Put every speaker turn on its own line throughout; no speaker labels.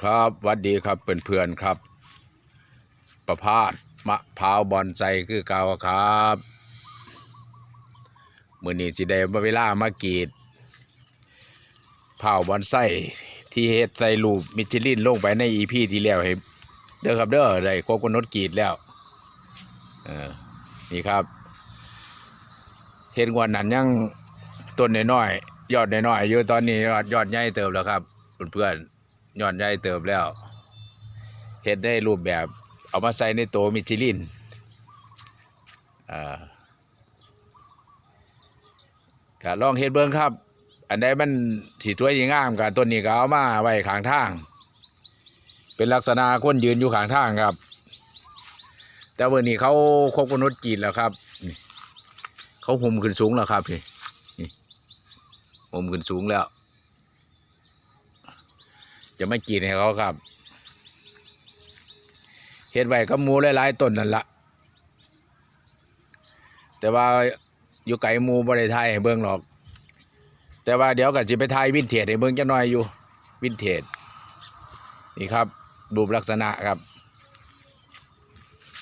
ครับวัดดีครับเป็นเพื่อนๆครับ ประพาสมะพร้าวบอนไซคือเกาครับมือนี้สิได้มาเวลามากรีดเผาวบอนไซที่เฮ็ดใส่รูปมิชลินลงไปในอีพีที่แล้วให้เด้อครับเด้อได้ครบกำหนดกรีดแล้วเออนี่ครับเห็นว่านั้นยังต้นน้อยๆยอดน้อยๆอยู่ตอนนี้ยอดยอดใหญ่เติบแล้วครับเพื่อนๆ ยอดใหญ่เติบแล้วเห็ดได้รูปแบบ เอามาใส่ในโตมิชลินอ่าก็ลองเห็ดเบิ้งครับ อันใดมันสีสวยสีงงามกับต้นนี้ก็เอามาไว้ขางทาง เป็นลักษณะคนยืนอยู่ขางทางครับ แต่วันนี้เขาครบกำหนดกรีดแล้วครับเขาห่มขึ้นสูงแล้วครับนี่นี่ห่มขึ้นสูงแล้ว จะไม่กรีดให้เขาครับเฮ็ดไว้ก็มูหลายๆต้นนั่นละแต่ว่าอยู่ไกลมูบริไทยให้เบิ่งหรอก แต่ว่าเดี๋ยวก็จะไปถ่ายวินเทจให้เบิ่งจักหน่อยอยู่ วินเทจนี่ครับรูปลักษณะครับ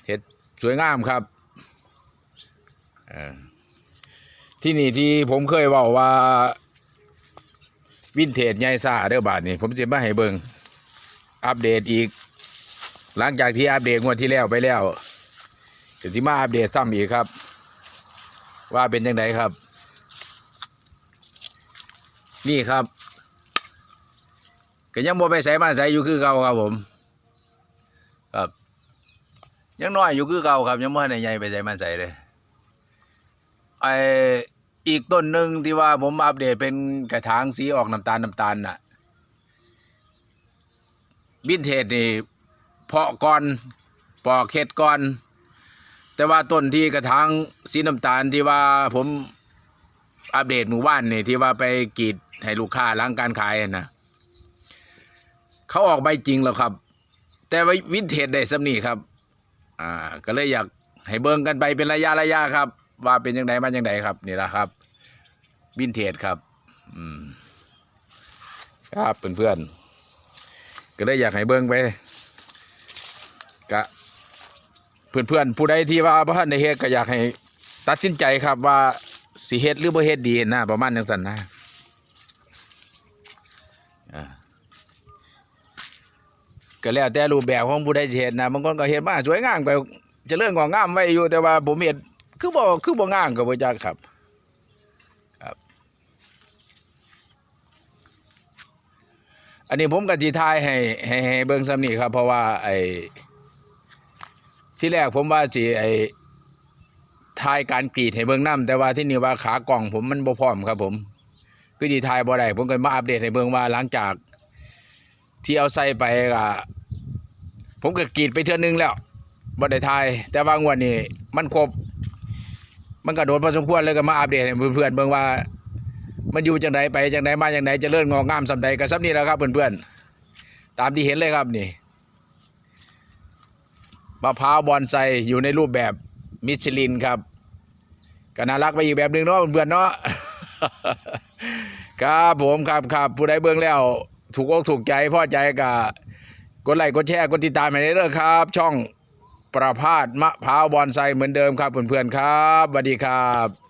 เฮ็ดสวยงามครับที่นี่ที่ผมเคยบอกว่า วินเทจใหญ่ซ่าเด้อบาทนี่ผมจะมาให้เบิงอัปเดตอีก หลังจากที่อัปเดตงวดที่แล้วไปแล้วก็สิมาอัปเดตซ้ำอีกครับ ว่าเป็นยังไงครับ นี่ครับก็ยังบ่ไปใส่มาใส่อยู่คือเก่าครับผมครับยังน้อยอยู่คือเก่าครับยังบ่ให้ใหญ่ไปใส่มาใส่เลยไอ อีกต้นหนึ่งที่ว่าผมอัปเดตเป็นกระถางสีออกน้ำตาลน้ำตาลน่ะวินเทจนี่เพาะก่อนปอกเข็ดก่อน แต่ว่าต้นที่กระถางสีน้ำตาลที่ว่าผมอัปเดตหมู่บ้านนี่ที่ว่าไปกรีดให้ลูกค้าล้างการขายนะเขาออกใบจริงแล้วครับ แต่ว่าวินเทจได้สำนีครับ อ่า ก็เลยอยากให้เบิ่งกันไปเป็นระยะระยะครับ ว่าเป็นยังไงมายังไงครับนี่แหละครับวินเทจครับ อืม ครับเพื่อนๆก็เลยอยากให้เบิ่งไปกะเพื่อนๆผู้ใดที่ว่าบ่ทันได้เฮ็ดก็อยากให้ ตัดสินใจครับว่าสิเฮ็ดหรือบ่เฮ็ดดีนะประมาณจังซั่นนะก็แล้วแต่รูปแบบของผู้ใดเฮ็ดนะบางคนก็เฮ็ดมาสวยงามไปจะเรื่องของงามไว้อยู่แต่ว่าผมเฮ็ด คือบ่คือบ่งามก็บ่จักครับครับอันนี้ผมก็สิทายให้ให้ให้เบิ่งซ้ำนี่ครับ เพราะว่าไอ้ที่แรกผมว่าสิไอ้ทายการกรีดให้เบิ่งนํแต่ว่าที่นี่ว่าขากล่องผมมันบ่พร้อมครับ ผม คือสิทายบ่ได้ผมก็มาอัปเดตให้เบิ่งว่าหลังจาก ที่เอาใส่ไปก็ผมก็กรีดไปเทื่อนึงแล้วบ่ได้ทาย แต่ว่างวดนี้มันครบ มันก็โดนพอสมควรเลยก็มาอัปเดตให้เพื่อนๆเบิ่งว่า มันอยู่จังไดไปจังไดมาจังไดจะเลื่อนงอกงามสำใดก็ซ้ำนี่แหล้วครับเพื่อนๆตามที่เห็นเลยครับนี่มะพร้าวบอนไซอยู่ในรูปแบบมิชลินครับก็น่ารักไปอีกแบบหนึ่งเนาะเพื่อนๆเนาะครับผมครับครับผู้ใดเบิ่งแล้ว ถูกอกถูกใจพอใจก็กดไลค์กดแชร์กดติดตามให้ได้เด้อครับ ช่อง ประพาสมะพร้าวบอนไซเหมือนเดิมครับเพื่อนๆครับสวัสดีครับ